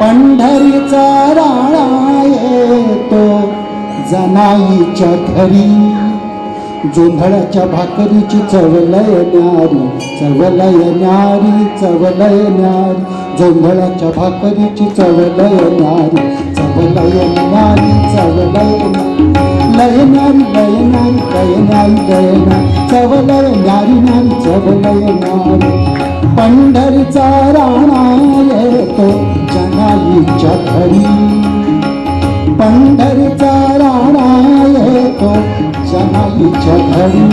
पंढरीचा राणा येतो जनाईच्या घरी. जोंधळाच्या भाकरीची चवलय न्यारी चवलय न्यारी चवलय न्यारी. जोंधळाच्या भाकरीची चवलय न्यारी चवलय न्यारी चवलय लय न्यारी. लय न्यारी लय न्यारी लय न्यारी चवलय न्यारी. न्यारी चवलय न्यारी. पंढरीचा राणा येतो पंढरीचा राणा येतो जनाईच्या घरी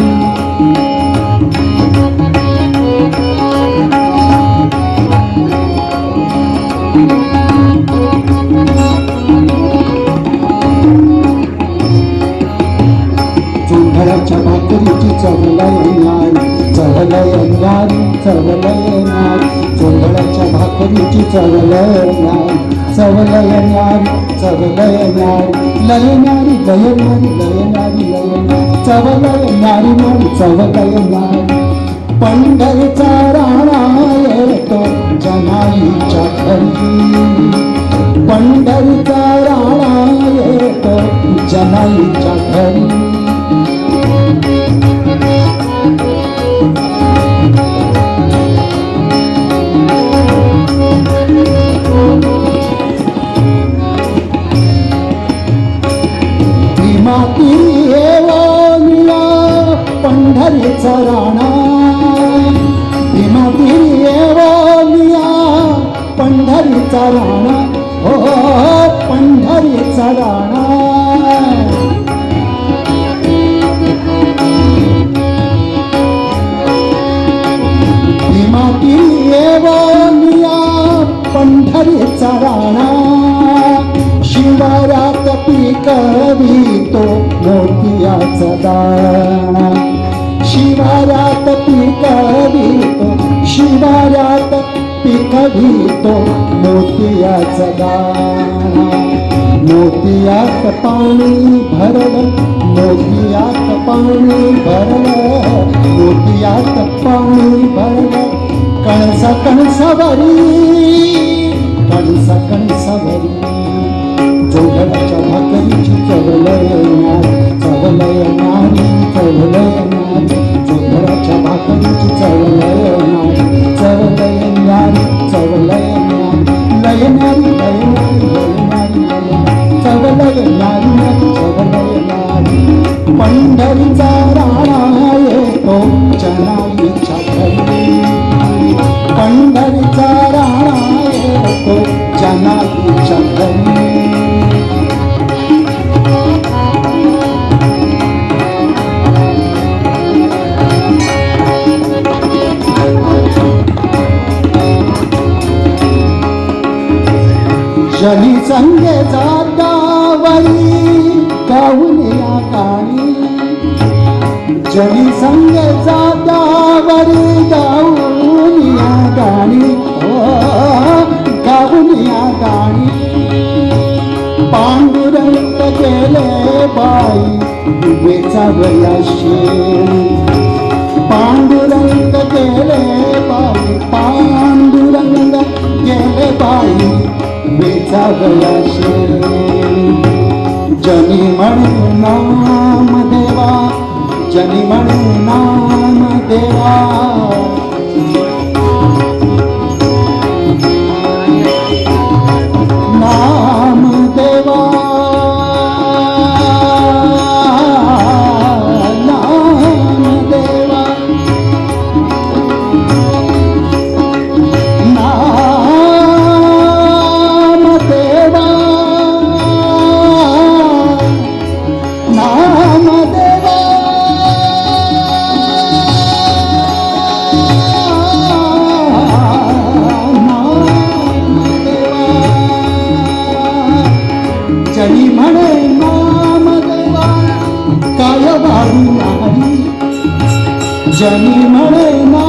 चुंभराच्या भाकरीची चवलय न्यारी चवलय न्यारी चवलय न्यारी भाकरीची चवलय न्यारी चवलय न्यारी चवलय न्यारी लय न्यारी लय न्यारी लय न्यारी लय न्यारी चवलय न्यारी राणा येतो जनाईच्या घरी पंढरचा राणा येतो जनाईच्या घरी माती येवनिया पंढरीचा राणा. माती येवनिया पंढरीचा राणा. हो, हो, हो पंढरीचा राणा. कवितो मोतियाचा दाणा. शिवारात पिकवितो शिवारात पिकवितो मोतियाचा दाणा. मोतियात पाणी भरलं मोतियात पाणी भरलं मोतियात पाणी भरलं. कणसा कणसावरी कणसा कणसावरी. जोडण्याच्या भाकरीची जनी संगे जातावरी गाऊन या गाणी. हो, गाऊन या गाणी. पांडुरंग गेले बाई वेचावयाशी पांडुरंग गेले बाई पांडुरंग गेले बाई वेचावयाशी जनी म्हणून नाम देवा. जनी म्हणू नाम देवा। जनी म्हणे नाम